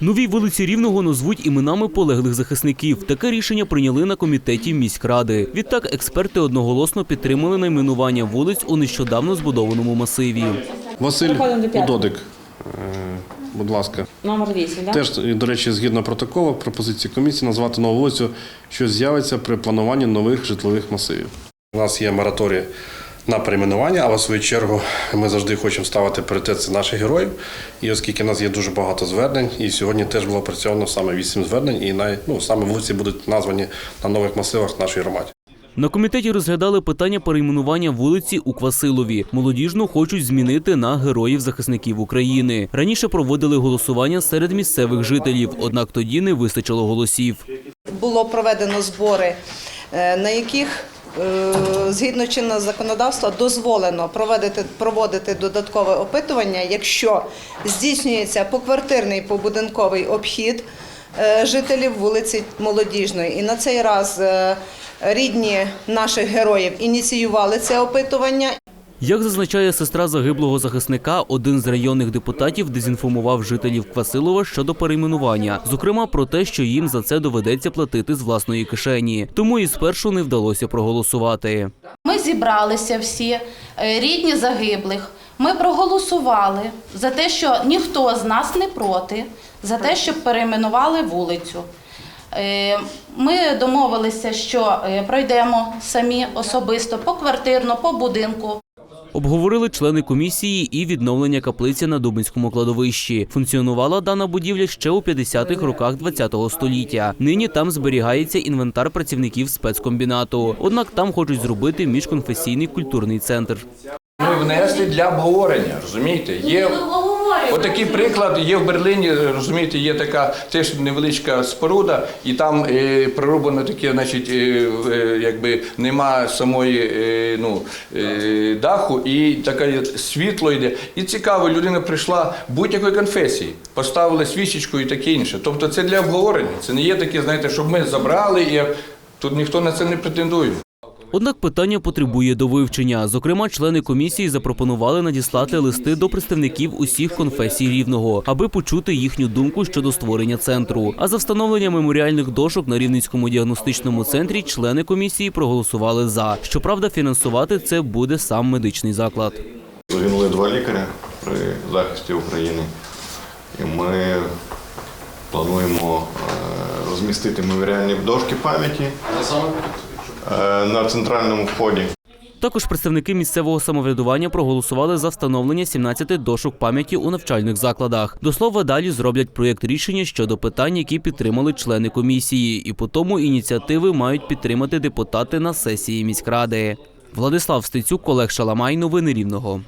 Нові вулиці Рівного назвуть іменами полеглих захисників. Таке рішення прийняли на комітеті міськради. Відтак експерти одноголосно підтримали найменування вулиць у нещодавно збудованому масиві. Василь Переходимо до п'ятого. Удодик, е, будь ласка. Номер 8, так? Теж, до речі, згідно протоколу, пропозиції комісії назвати нову вулицю, що з'явиться при плануванні нових житлових масивів. У нас є мораторій на перейменування, але в свою чергу ми завжди хочемо ставити пріоритет це наших героїв. І оскільки в нас є дуже багато звернень, і сьогодні теж було опрацьовано саме вісім звернень, і най, ну, саме вулиці будуть названі на нових масивах нашої громаді. На комітеті розглядали питання перейменування вулиці у Квасилові. Молодіжну хочуть змінити на героїв захисників України. Раніше проводили голосування серед місцевих жителів, однак тоді не вистачило голосів. було проведено збори, е, на яких згідно чинного законодавства дозволено проводити, проводити додаткове опитування, якщо здійснюється поквартирний побудинковий обхід е, жителів вулиці Молодіжної. І на цей раз е, рідні наших героїв ініціювали це опитування Як зазначає сестра загиблого захисника, один з районних депутатів дезінформував жителів Квасилова щодо перейменування, зокрема про те, що їм за це доведеться платити з власної кишені. Тому і спершу не вдалося проголосувати. Ми зібралися всі е, рідні загиблих. Ми проголосували за те, що ніхто з нас не проти, за те, щоб перейменували вулицю. Е, Ми домовилися, що е, пройдемо самі особисто поквартирно, по будинку. Обговорили члени комісії і відновлення каплиці на Дубинському кладовищі. Функціонувала дана будівля ще у 50-х роках ХХ століття. Нині там зберігається інвентар працівників спецкомбінату. Однак там хочуть зробити міжконфесійний культурний центр. Ми внесли для обговорення, розумієте? Є отакий приклад, є в Берліні, розумієте, є така теж невеличка споруда, і там е, пророблено таке, значить, е, е, якби нема самої е, ну, е, даху, і таке світло йде. І цікаво, людина прийшла будь-якої конфесії, поставили свічечку і таке інше. Тобто це для обговорення. Це не є таке, знаєте, щоб ми забрали і тут ніхто на це не претендує. Однак питання потребує довивчення. Зокрема, члени комісії запропонували надіслати листи до представників усіх конфесій рівного, аби почути їхню думку щодо створення центру. А за встановлення меморіальних дошок на Рівненському діагностичному центрі члени комісії проголосували за. Щоправда, фінансувати це буде сам медичний заклад. Загинули два лікаря при захисті України. І ми плануємо е, розмістити меморіальні дошки пам'яті на центральному вході. Також представники місцевого самоврядування проголосували за встановлення 17 дошок пам'яті у навчальних закладах. До слова, далі зроблять проєкт рішення щодо питань, які підтримали члени комісії, і по тому ініціативи мають підтримати депутати на сесії міськради. Владислав Стецюк, Олег Шаламай. Новини Рівного.